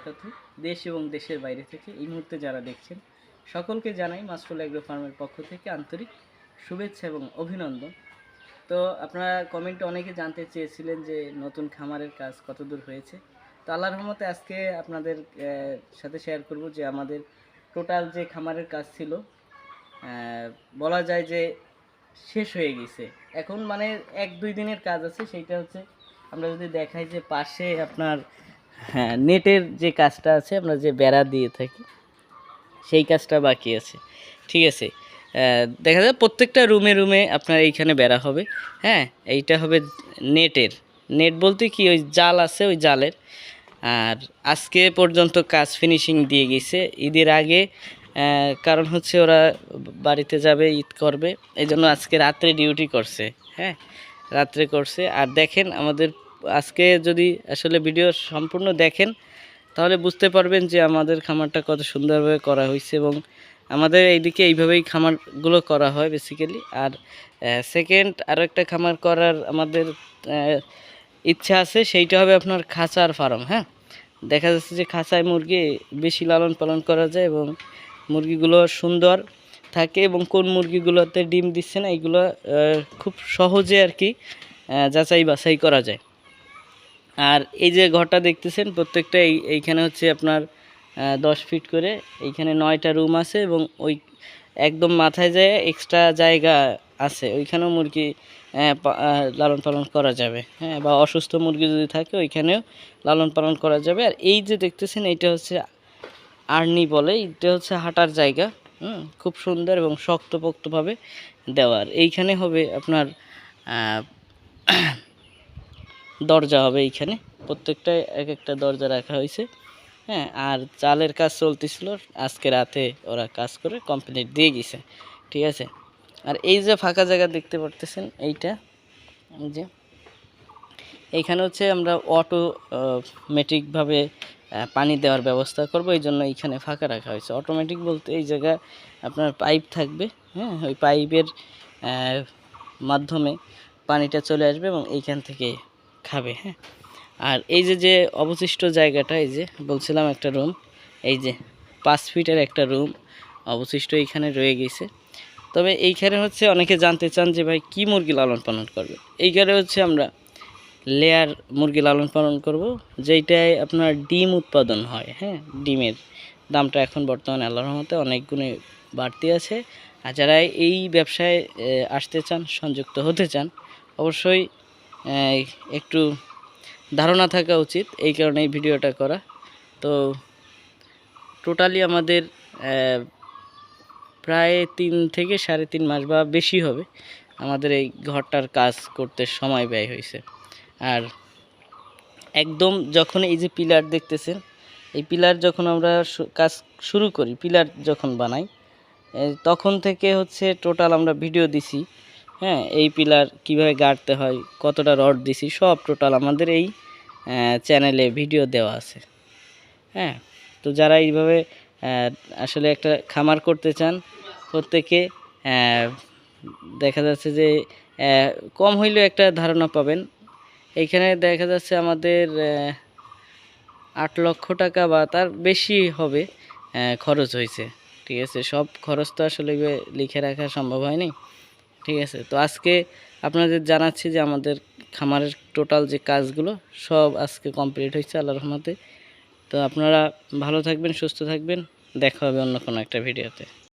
বারাকাতু দেশ এবং দেশের বাইরে থেকে এই মুহূর্তে যারা দেখছেন, সকলকে জানাই মাস্টুল অ্যাগ্রো ফার্মের পক্ষ থেকে আন্তরিক শুভেচ্ছা এবং অভিনন্দন। তো আপনারা কমেন্টে অনেকে জানতে চেয়েছিলেন যে নতুন খামারের কাজ কতদূর হয়েছে। তো আল্লাহর রহমতে আজকে আপনাদের সাথে শেয়ার করব যে আমাদের টোটাল যে খামারের কাজ ছিল বলা যায় যে শেষ হয়ে গেছে। এখন মানে এক দুই দিনের কাজ আছে, সেইটা হচ্ছে আমরা যদি দেখাই যে পাশে আপনার হ্যাঁ নেটের যে কাজটা আছে, আমরা যে বেড়া দিয়ে থাকি, সেই কাজটা বাকি আছে। ঠিক আছে দেখা যায় প্রত্যেকটা রুমে রুমে আপনার এইখানে বেড়া হবে। হ্যাঁ এইটা হবে নেটের। নেট বলতে কি, ওই জাল আছে, ওই জালের। আর আজকে পর্যন্ত কাজ ফিনিশিং দিয়ে গেছে। ঈদের আগে কারণ হচ্ছে ওরা বাড়িতে যাবে, ঈদ করবে। এই জন্য আজকে রাত্রে ডিউটি করছে। হ্যাঁ রাত্রে করছে। আর দেখেন, আমাদের আজকে যদি আসলে ভিডিও সম্পূর্ণ দেখেন, তাহলে বুঝতে পারবেন যে আমাদের খামারটা কত সুন্দরভাবে করা হয়েছে এবং আমাদের এইদিকে এইভাবেই খামারগুলো করা হয় বেসিক্যালি আর সেকেন্ড আরও একটা খামার করার আমাদের ইচ্ছা আছে, সেইটা হবে আপনার খাঁচার ফার্ম হ্যাঁ? দেখা যাচ্ছে যে খাঁচায় মুরগি বেশি লালন পালন করা যায় এবং মুরগিগুলো সুন্দর থাকে এবং কোন মুরগিগুলোতে ডিম দিচ্ছে না, এইগুলো খুব সহজে আর কি যাচাই বাছাই করা যায়। আর এই যে ঘরটা দেখতেছেন, প্রত্যেকটা এই, এইখানে হচ্ছে আপনার দশ ফিট করে। এইখানে নয়টা রুম আছে এবং ওই একদম মাথায় যায় এক্সট্রা জায়গা আছে, ওইখানেও মুরগি লালন পালন করা যাবে। হ্যাঁ বা অসুস্থ মুরগি যদি থাকে, ওইখানেও লালন পালন করা যাবে। আর এই যে দেখতেছেন, এইটা হচ্ছে আর্নি বলে এটা হচ্ছে হাঁটার জায়গা। খুব সুন্দর এবং শক্তপোক্তভাবে দেওয়ার এইখানে হবে আপনার দরজা হবে এইখানে। প্রত্যেকটায় এক একটা দরজা রাখা হয়েছে। হ্যাঁ আর চালের কাজ চলতেছিল। আজকে রাতে ওরা কাজ করে কমপ্লিট দিয়ে গেছে। ঠিক আছে? আর এই যে ফাঁকা জায়গা দেখতে পারতেছেন, এইটা এই যে। এইখানে হচ্ছে আমরা অটো মেটিকভাবে পানি দেওয়ার ব্যবস্থা করব। এই জন্য এইখানে ফাঁকা রাখা হয়েছে। অটোমেটিক বলতে এই জায়গায় আপনার পাইপ থাকবে। হ্যাঁ ওই পাইপের মাধ্যমে পানিটা চলে আসবে এবং এইখান থেকে খাবে হ্যাঁ? আর এই যে যে অবশিষ্ট জায়গাটা, এই যে, বলছিলাম একটা রুম এই যে পাঁচ ফিটের একটা রুম অবশিষ্ট এইখানে রয়ে গেছে। তবে এইখানে হচ্ছে অনেকে জানতে চান যে, ভাই, কি মুরগি লালন পালন করবে? এইখানে হচ্ছে আমরা লেয়ার মুরগি লালন পালন করব, যেইটায় আপনার ডিম উৎপাদন হয় হ্যাঁ? ডিমের দামটা এখন বর্তমানে আল্লাহর রহমতে অনেক গুণে বাড়তি আছে। আর যারা এই ব্যবসায় আসতে চান, সংযুক্ত হতে চান, অবশ্যই একটু ধারণা থাকা উচিত এই কারণে এই ভিডিওটা করা। তো টোটালি আমাদের প্রায় তিন থেকে সাড়ে তিন মাস বা বেশি হবে আমাদের এই ঘরটার কাজ করতে সময় ব্যয় হয়েছে। আর একদম যখন এই যে পিলার দেখতেছেন, এই পিলার যখন আমরা কাজ শুরু করি, পিলার যখন বানাই তখন থেকে হচ্ছে টোটাল আমরা ভিডিও দিছি হ্যাঁ এই পিলার কীভাবে গাড়তে হয়, কতটা রড দিছি, সব টোটাল আমাদের এই চ্যানেলে ভিডিও দেওয়া আছে। হ্যাঁ তো যারা এইভাবে আসলে একটা খামার করতে চান, প্রত্যেকে দেখা যাচ্ছে যে কম হইলেও একটা ধারণা পাবেন। এইখানে দেখা যাচ্ছে আমাদের আট লক্ষ টাকা বা তার বেশি হবে খরচ হয়েছে। ঠিক আছে, সব খরচ তো আসলে লিখে রাখা সম্ভব হয়নি। ঠিক আছে? তো আজকে আপনাদের জানাচ্ছি যে আমাদের খামারের টোটাল যে কাজগুলো, সব আজকে কমপ্লিট হয়েছে আল্লাহ রহমতে। তো আপনারা ভালো থাকবেন, সুস্থ থাকবেন। দেখা হবে অন্য কোনো একটা ভিডিওতে